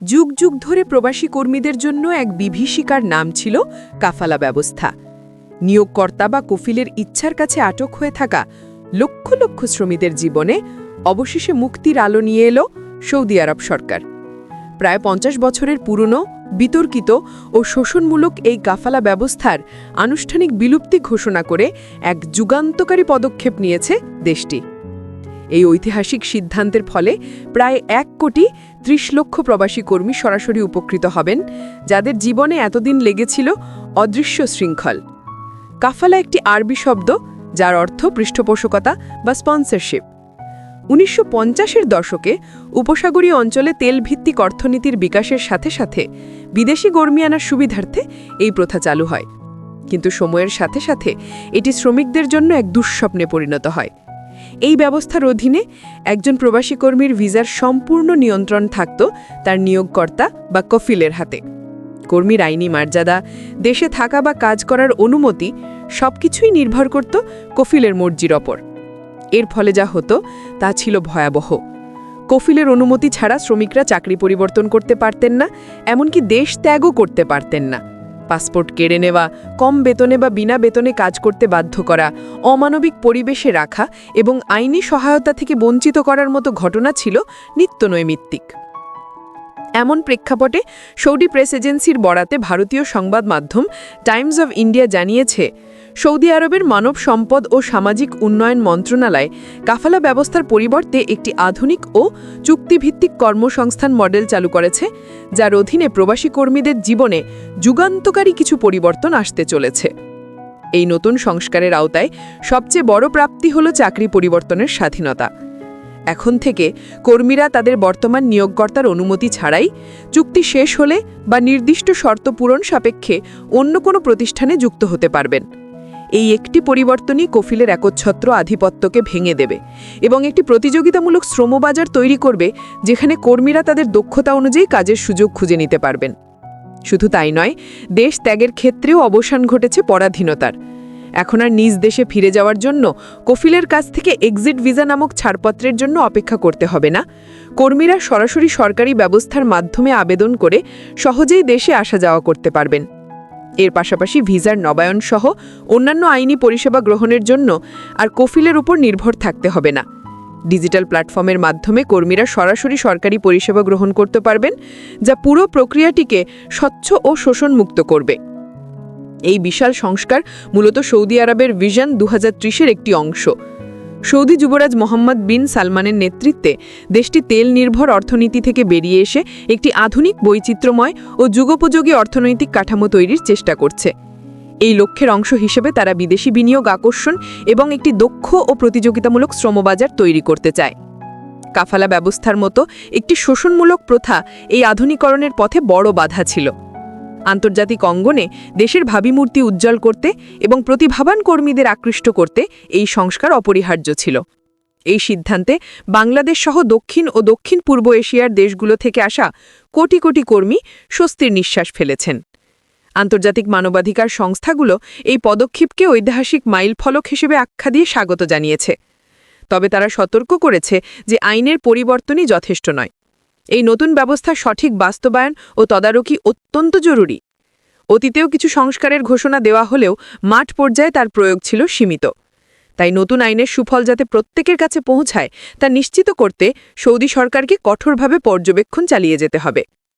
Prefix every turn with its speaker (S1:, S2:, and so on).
S1: যুগ যুগ ধরে প্রবাসী কর্মীদের জন্য এক বিভীষিকার নাম ছিল কাফালা ব্যবস্থা। নিয়োগকর্তা বা কফিলের ইচ্ছার কাছে আটক হয়ে থাকা লক্ষ লক্ষ শ্রমিকদের জীবনে অবশেষে মুক্তির আলো নিয়ে এলো সৌদি আরব সরকার। প্রায় পঞ্চাশ বছরের পুরনো, বিতর্কিত ও শোষণমূলক এই কাফালা ব্যবস্থার আনুষ্ঠানিক বিলুপ্তি ঘোষণা করে এক যুগান্তকারী পদক্ষেপ নিয়েছে দেশটি। এই ঐতিহাসিক সিদ্ধান্তের ফলে প্রায় এক কোটি ত্রিশ লক্ষ প্রবাসী কর্মী সরাসরি উপকৃত হবেন, যাদের জীবনে এতদিন লেগেছিল অদৃশ্য শৃঙ্খল। কাফালা একটি আরবি শব্দ, যার অর্থ পৃষ্ঠপোষকতা বা স্পন্সরশিপ উনিশশো পঞ্চাশের দশকে উপসাগরীয় অঞ্চলে তেলভিত্তিক অর্থনীতির বিকাশের সাথে সাথে বিদেশি কর্মী আনার সুবিধার্থে এই প্রথা চালু হয়। কিন্তু সময়ের সাথে সাথে এটি শ্রমিকদের জন্য এক দুঃস্বপ্নে পরিণত হয়। এই ব্যবস্থার অধীনে একজন প্রবাসী কর্মীর ভিসার সম্পূর্ণ নিয়ন্ত্রণ থাকত তার নিয়োগকর্তা বা কফিলের হাতে। কর্মীর আইনি মর্যাদা, দেশে থাকা বা কাজ করার অনুমতি সবকিছুই নির্ভর করত কফিলের মর্জির ওপর। এর ফলে যা হতো, তা ছিল ভয়াবহ। কফিলের অনুমতি ছাড়া শ্রমিকরা চাকরি পরিবর্তন করতে পারতেন না, এমনকি দেশ ত্যাগও করতে পারতেন না। পাসপোর্ট কেড়ে নেওয়া, কম বেতনে বা বিনা বেতনে কাজ করতে বাধ্য করা, অমানবিক পরিবেশে রাখা এবং আইনি সহায়তা থেকে বঞ্চিত করার মতো ঘটনা ছিল নিত্যনৈমিত্তিক। এমন প্রেক্ষাপটে সৌদি প্রেস এজেন্সির বরাতে ভারতীয় সংবাদ মাধ্যম টাইমস অব ইন্ডিয়া জানিয়েছে সৌদি আরবের মানব সম্পদ ও সামাজিক উন্নয়ন মন্ত্রণালয় কাফালা ব্যবস্থার পরিবর্তে একটি আধুনিক ও চুক্তিভিত্তিক কর্মসংস্থান মডেল চালু করেছে, যার অধীনে প্রবাসী কর্মীদের জীবনে যুগান্তকারী কিছু পরিবর্তন আসতে চলেছে। এই নতুন সংস্কারের আওতায় সবচেয়ে বড় প্রাপ্তি হল চাকরি পরিবর্তনের স্বাধীনতা। এখন থেকে কর্মীরা তাদের বর্তমান নিয়োগকর্তার অনুমতি ছাড়াই চুক্তি শেষ হলে বা নির্দিষ্ট শর্ত পূরণ সাপেক্ষে অন্য কোনো প্রতিষ্ঠানে যুক্ত হতে পারবেন। এই একটি পরিবর্তনই কফিলের একচ্ছত্র আধিপত্যকে ভেঙে দেবে এবং একটি প্রতিযোগিতামূলক শ্রমবাজার তৈরি করবে যেখানে কর্মীরা তাদের দক্ষতা অনুযায়ী কাজের সুযোগ খুঁজে নিতে পারবেন। শুধু তাই নয়, দেশ ত্যাগের ক্ষেত্রেও অবসান ঘটেছে পরাধীনতার। এখন আর নিজ দেশে ফিরে যাওয়ার জন্য কফিলের কাছ থেকে এক্সিট ভিসা নামক ছাড়পত্রের জন্য অপেক্ষা করতে হবে না। কর্মীরা সরাসরি সরকারি ব্যবস্থার মাধ্যমে আবেদন করে সহজেই দেশে আসা যাওয়া করতে পারবেন। এর পাশাপাশি ভিসার নবায়ন সহ অন্যান্য আইনি পরিষেবা গ্রহণের জন্য আর কফিলের উপর নির্ভর থাকতে হবে না। ডিজিটাল প্ল্যাটফর্মের মাধ্যমে কর্মীরা সরাসরি সরকারি পরিষেবা গ্রহণ করতে পারবেন, যা পুরো প্রক্রিয়াটিকে স্বচ্ছ ও শোষণমুক্ত করবে। এই বিশাল সংস্কার মূলত সৌদি আরবের ভিশন দু একটি অংশ। সৌদি যুবরাজ মোহাম্মদ বিন সালমানের নেতৃত্বে দেশটি তেল নির্ভর অর্থনীতি থেকে বেরিয়ে এসে একটি আধুনিক বৈচিত্র্যময় ও যুগোপযোগী অর্থনৈতিক কাঠামো তৈরির চেষ্টা করছে। এই লক্ষ্যের অংশ হিসেবে তারা বিদেশি বিনিয়োগ আকর্ষণ এবং একটি দক্ষ ও প্রতিযোগিতামূলক শ্রমবাজার তৈরি করতে চায়। কাফালা ব্যবস্থার মতো একটি শোষণমূলক প্রথা এই আধুনিকরণের পথে বড় বাধা ছিল। আন্তর্জাতিক অঙ্গনে দেশের ভাবিমূর্তি উজ্জ্বল করতে এবং প্রতিভাবান কর্মীদের আকৃষ্ট করতে এই সংস্কার অপরিহার্য ছিল। এই সিদ্ধান্তে বাংলাদেশ সহ দক্ষিণ ও দক্ষিণ পূর্ব এশিয়ার দেশগুলো থেকে আসা কোটি কোটি কর্মী স্বস্তির নিঃশ্বাস ফেলেছেন। আন্তর্জাতিক মানবাধিকার সংস্থাগুলো এই পদক্ষেপকে ঐতিহাসিক মাইলফলক হিসেবে আখ্যা দিয়ে স্বাগত জানিয়েছে। তবে তারা সতর্ক করেছে যে আইনের পরিবর্তনই যথেষ্ট নয়। এই নতুন ব্যবস্থা সঠিক বাস্তবায়ন ও তদারকি অত্যন্ত জরুরি। অতীতেও কিছু সংস্কারের ঘোষণা দেওয়া হলেও মাঠ পর্যায়ে তার প্রয়োগ ছিল সীমিত। তাই নতুন আইনের সুফল যাতে প্রত্যেকের কাছে পৌঁছায়, তা নিশ্চিত করতে সৌদি সরকারকে কঠোরভাবে পর্যবেক্ষণ চালিয়ে যেতে হবে।